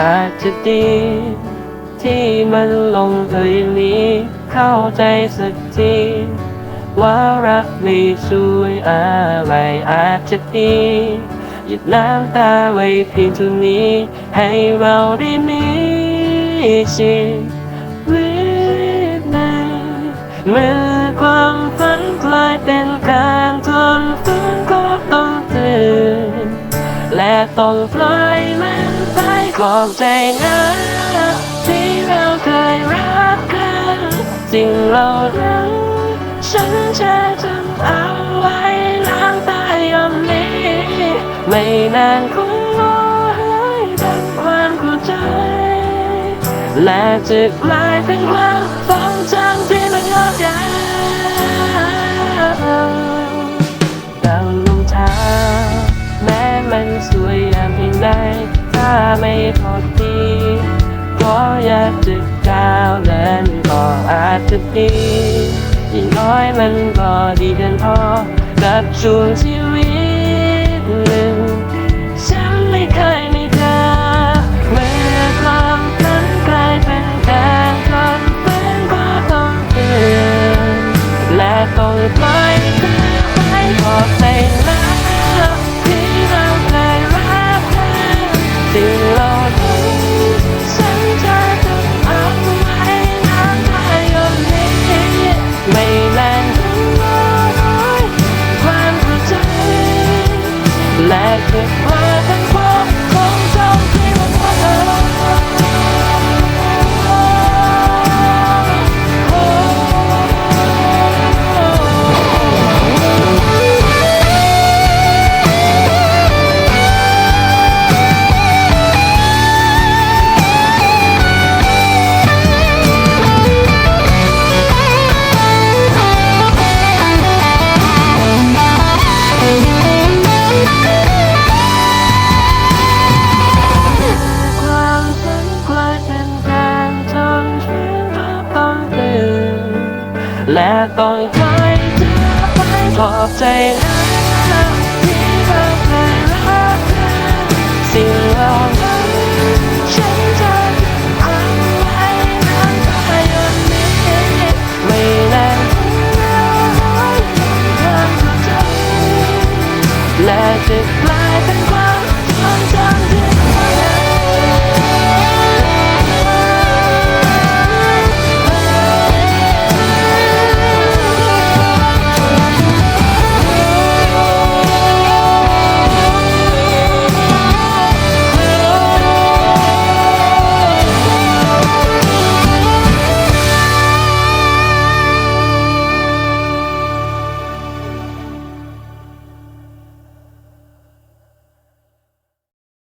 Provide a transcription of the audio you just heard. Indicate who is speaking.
Speaker 1: อาจจะดี ที่มันลงเอยนี้ เข้าใจสักที ว่ารักไม่ช่วยอะไรอาจจะดีหยุดน้ำตาไว้เพียงเท่านี้ ให้เราได้มีชีวิตในเมื่อความฝันกลายเป็นการทนฝืนก็ต้องตื่นและต้องปล่อยมัน ไปกอบใจนะที่เราเคยรักกันสิ่งเหล่านั้นฉันจะจำเอาไว้ล้างตายอมนี้ ไม่นานคงรอให้เป็นความเข้าใจ และจะกลายเป็นความทรงจำที่มันงดงาม ไม่พอดีก็อยากจะก้าวเดินก็อาจจะดีอย่างน้อยมันก็ดีเกินพอกับช่วงชีวิต และเก็บไว้เป็นควา และต้องคอยเธอไปขอบใจนะ